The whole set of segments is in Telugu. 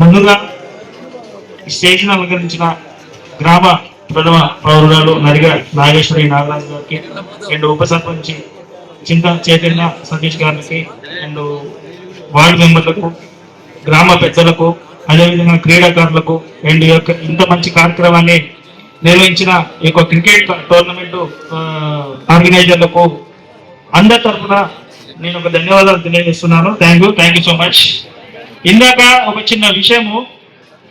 ముందుగా స్టేషన్ స్టేజ్ను అలంకరించిన గ్రామ ప్రథమ పౌరురాలు నరిగా నాగేశ్వరి నాగరాజు గారికి అండ్ ఉప సర్పంచ్ చింత చైతన్య సతీష్ గారికి అండ్ వార్డు మెంబర్లకు గ్రామ పెద్దలకు అదేవిధంగా క్రీడాకారులకు అండ్ ఈ యొక్క ఇంత మంచి కార్యక్రమాన్ని నిర్వహించిన ఈ యొక్క క్రికెట్ టోర్నమెంట్ ఆర్గనైజర్లకు అందరి తరఫున నేను ఒక ధన్యవాదాలు తెలియజేస్తున్నాను. Thank you thank you so much ఇందాక ఒక చిన్న విషయము.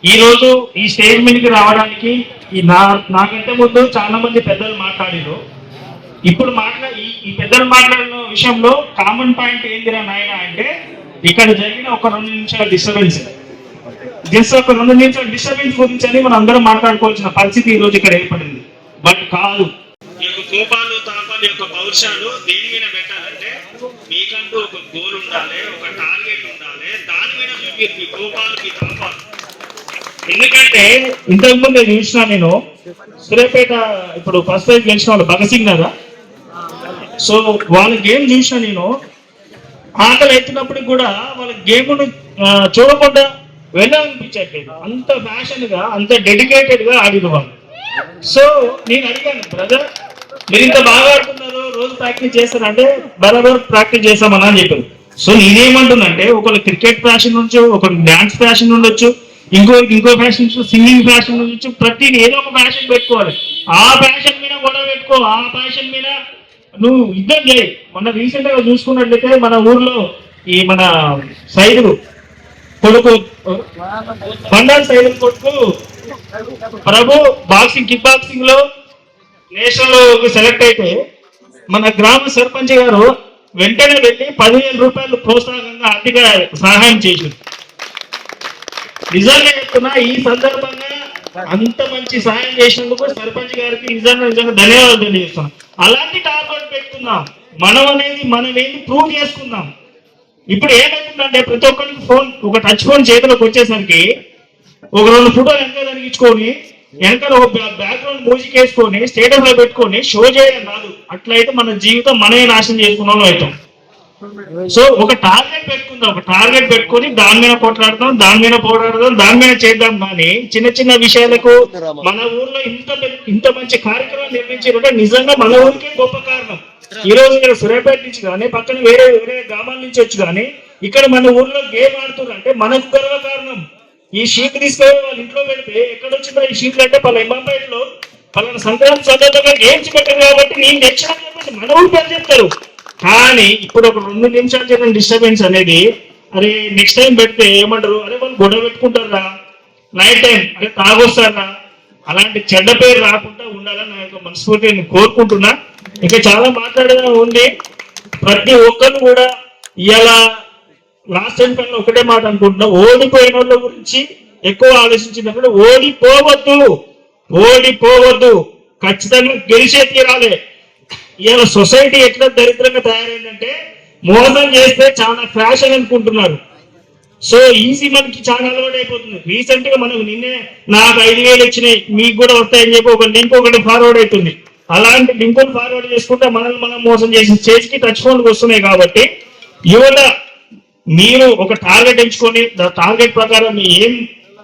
ఈ రోజు ఈ స్టేజ్ మీదకి రావడానికి ఈ నా నాకంటే ముందు చాలా మంది పెద్దలు మాట్లాడారు. ఇప్పుడు మాట్లా ఈ- పెద్దలు మాట్లాడిన విషయంలో కామన్ పాయింట్ ఏందిరా నాయన అంటే ఇక్కడ జరిగిన ఒక రెండు నిమిషాల డిస్టర్బెన్స్ జస్ట్ ఒక రెండు నిమిషాల డిస్టర్బెన్స్ గురించి అని మనం అందరం మాట్లాడుకోవాల్సిన పరిస్థితి ఈ రోజు ఇక్కడ ఏర్పడింది. బట్ కాదు. ఈ యొక్క కోపాలు తాపాలు యొక్క పౌరుషాలు దేని మీద పెట్టాలి? మీకంటూ ఒక గోల్ ఉండాలి ఒక టార్గెట్ ఉండాలి. దాని మీద మీరు మీ కోపాలు మీ తాపాలు. ఎందుకంటే ఇంతకు ముందు నేను చూసిన నేను సూర్యాపేట ఇప్పుడు ఫస్ట్ టైం గెలిచిన వాళ్ళు భగత్ సింగ్ కదా. సో వాళ్ళ గేమ్ చూసిన నేను ఆకలి ఎత్తినప్పుడు కూడా వాళ్ళ గేమ్ను చూడకుండా వెళ్ళాలనిపించట్లేదు అంత ఫ్యాషన్గా అంత డెడికేటెడ్గా ఆడిన వాళ్ళు. సో నేను అడిగాను బ్రదర్ మీరు ఇంత బాగా ఆడుతున్నారు రోజు ప్రాక్టీస్ చేస్తారంటే బరాబర్ ప్రాక్టీస్ చేస్తామని అని చెప్పారు. సో నేనేమంటున్నంటే ఒకళ్ళు క్రికెట్ ఫ్యాషన్ ఉండొచ్చు ఒకరు డాన్స్ ఫ్యాషన్ ఉండొచ్చు ఇంకో ఇంకో ఫ్యాషన్ సింగింగ్ ఫ్యాషన్ ఉండొచ్చు ప్రతి ఏదో ఒక ఫ్యాషన్ పెట్టుకోవాలి. ఆ ఫ్యాషన్ మీద గొడవ పెట్టుకో ఆ ఫ్యాషన్ మీద నువ్వు యుద్ధం చేయి. మొన్న రీసెంట్గా చూసుకున్నట్లయితే మన ఊర్లో ఈ మన సైదులు కొడుకు బండారు సైదులు కొడుకు ప్రభు బాక్సింగ్ కిక్ బాక్సింగ్లో నేషనల్ సెలెక్ట్ అయితే మన గ్రామ సర్పంచ్ గారు వెంటనే వెళ్ళి పదివేల రూపాయలు ప్రోత్సాహంగా ఆర్థిక సహాయం చేసింది నిజంగా చెప్తున్నా ఈ సందర్భంగా అంత మంచి సహాయం చేసినందుకు సర్పంచ్ గారికి నిజంగా నిజంగా ధన్యవాదాలు తెలియజేస్తున్నాం. అలాంటి టార్గెట్ పెట్టుకుందాం. మనం అనేది మనమేది ప్రూవ్ చేసుకుందాం. ఇప్పుడు ఏమైతుందంటే ప్రతి ఒక్కరికి ఫోన్ ఒక టచ్ ఫోన్ చేతిలోకి వచ్చేసరికి ఒక రెండు ఫోటోలు ఎంత తగ్గించుకొని వెనకాల ఒక బ్యాక్గ్రౌండ్ మ్యూజిక్ వేసుకొని స్టేటస్లో పెట్టుకొని షో చేయడం రాదు అట్లయితే మన జీవితం మనమే నాశనం చేసుకున్న అవుతాం. సో ఒక టార్గెట్ పెట్టుకుందాం. ఒక టార్గెట్ పెట్టుకొని దాని మీద పోట్లాడదాం దాని మీద పోరాడదాం దాని మీద చేద్దాం కానీ చిన్న చిన్న విషయాలకు మన ఊర్లో ఇంత పెద్ద- ఇంత మంచి కార్యక్రమం నిర్మించారంటే నిజంగా మన ఊరికే గొప్ప కారణం. ఈ రోజు ఇక్కడ సూర్యాపేట నుంచి కానీ పక్కన వేరే వేరే గ్రామాల నుంచి వచ్చి కానీ ఇక్కడ మన ఊర్లో గేమ్ ఆడుతున్నారు అంటే మనకు గర్వ కారణం ఈ షీట్ తీసుకొని వాళ్ళ ఇంట్లో పెడితే. ఎక్కడ వచ్చిందో ఈ షీట్లు అంటే పలా ఇమాంపేటలో పలానా సంక్రాంతి సందర్భంగా గేమ్స్ పెట్టారు కాబట్టి నేను తెచ్చిన చెప్పేసి మన ఊరు పేరు చెప్తారు. కానీ ఇప్పుడు ఒక రెండు నిమిషాలు జరిగిన డిస్టర్బెన్స్ అనేది. అరే నెక్స్ట్ టైం పెడితే ఏమంటారు? అరే వాళ్ళు గొడవ పెట్టుకుంటారా? నైట్ టైం అరే తాగొస్తారా? అలాంటి చెడ్డ పేరు రాకుండా ఉండాలని నా యొక్క మనస్ఫూర్తి నేను కోరుకుంటున్నా. ఇంకా చాలా మాట్లాడేలా ఉంది. ప్రతి ఒక్కరు కూడా ఇలా లాస్ట్ టైం పైన ఒకటే మాట అనుకుంటున్నా ఓడిపోయిన వాళ్ళ గురించి ఎక్కువ ఆలోచించినప్పుడు ఓడిపోవద్దు ఓడిపోవద్దు ఖచ్చితంగా గెలిచే తీరాలి ఇవాళ సొసైటీ ఎట్లా దరిద్రంగా తయారైందంటే మోసం చేస్తే చాలా ఫ్యాషన్ అనుకుంటున్నారు. సో ఈజీ మనకి చాలా అలవాటు అయిపోతుంది. రీసెంట్గా మనం నిన్నే నాకు ఐదు వేలు వచ్చినాయి మీకు కూడా వస్తాయని చెప్పి ఒక లింక్ ఒకటి ఫార్వర్డ్ అవుతుంది. అలాంటి లింకులు ఫార్వర్డ్ చేసుకుంటే మనల్ని మనం మోసం చేసి స్టేజ్కి టచ్ ఫోన్కి వస్తున్నాయి కాబట్టి యువత మీరు ఒక టార్గెట్ ఎంచుకొని టార్గెట్ ప్రకారం ఏం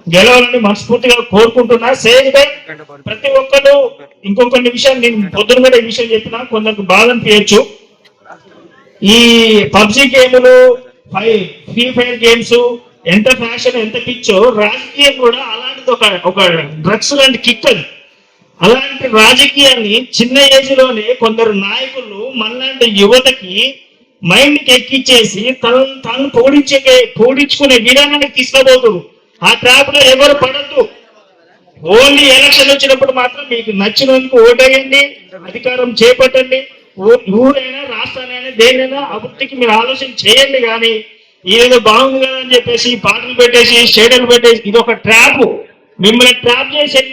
గెలవాలని మనస్ఫూర్తిగా కోరుకుంటున్నా. సేమ్ టైం ప్రతి ఒక్కరు ఇంకొక విషయం నేను పొద్దున కూడా ఈ విషయం చెప్పిన కొందరికి బాధ అనిపించచ్చు. ఈ పబ్జి గేములు ఫ్రీ ఫైర్ గేమ్స్ ఎంత ఫ్యాషన్ ఎంత పిచ్చో రాజకీయం కూడా అలాంటిది ఒక ఒక డ్రగ్స్ లాంటి కిక్ అది. అలాంటి రాజకీయాన్ని చిన్న ఏజ్లోనే కొందరు నాయకులు మనలాంటి యువతకి మైండ్కి ఎక్కిచ్చేసి తనను తాను పోడించే పోడించుకునే విధానాన్ని తీసుకుపోతున్నారు ఆ ట్రాప్లో ఎవరు పడద్దు. ఓన్లీ ఎలక్షన్ వచ్చినప్పుడు మాత్రం మీకు నచ్చినందుకు ఓటేయండి అధికారం చేపట్టండి. ఊరైనా రాష్ట్రానైనా దేనైనా అభివృద్ధికి మీరు ఆలోచన చేయండి కానీ ఏదో బాగుంది కదా అని చెప్పేసి పాటలు పెట్టేసి షేడలు పెట్టేసి ఇది ఒక ట్రాప్ మిమ్మల్ని ట్రాప్ చేసేది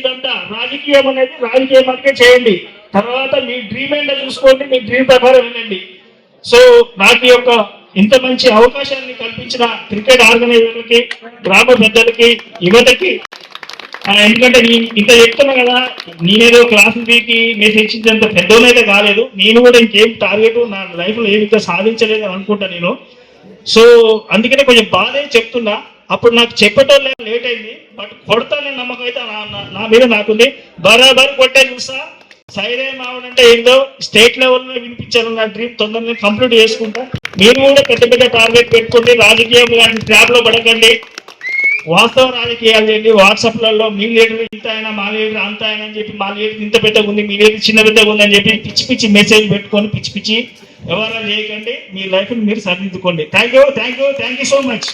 రాజకీయం అనేది రాజకీయం వరకే చేయండి. తర్వాత మీ డ్రీమ్ ఏంటో చూసుకోండి మీ డ్రీమ్ ప్రకారం వెళ్ళండి సో నాకు యొక్క ఇంత మంచి అవకాశాన్ని కల్పించిన క్రికెట్ ఆర్గనైజర్లకి గ్రామ పెద్దలకి యువతకి ఎందుకంటే నేను ఇంత చెప్తున్నా కదా నేనేదో క్లాస్ పీకి మెసేజ్ ఇచ్చేంత పెద్దోనైతే కాలేదు. నేను కూడా ఇంకేం టార్గెట్ నా లైఫ్లో ఏమి ఇంకా సాధించలేదు అనుకుంటా నేను. సో అందుకనే కొంచెం బాధే చెప్తున్నా. అప్పుడు నాకు చెప్పటం లేట్ అయింది. బట్ కొడతానే నమ్మకం అయితే నా- నా- నా మీద నాకుంది. బరాబర్ కొట్టే చూసా సైరే మావడంటే ఏందో స్టేట్ లెవెల్లో వినిపించాను నా డ్రీమ్ తొందరగా కంప్లీట్ చేసుకుంటా. మీరు కూడా పెద్ద పెద్ద టార్గెట్ పెట్టుకోండి. రాజకీయం లాంటి ట్రాప్లో పడకండి. వాస్తవ రాజకీయాలు చేయండి వాట్సాప్లలో మీ లీడర్ ఇంత అయినా మా లీడర్ అంత అయినా అని చెప్పి మా లీడర్ ఇంత పెద్దగా ఉంది మీ లీడర్ చిన్న పెద్దగా ఉంది అని చెప్పి పిచ్చి పిచ్చి మెసేజ్ పెట్టుకొని పిచ్చి పిచ్చి వ్యవహారాలు చేయకండి. మీ లైఫ్ మీరు సరిదిద్దుకోండి. Thank you thank you thank you so much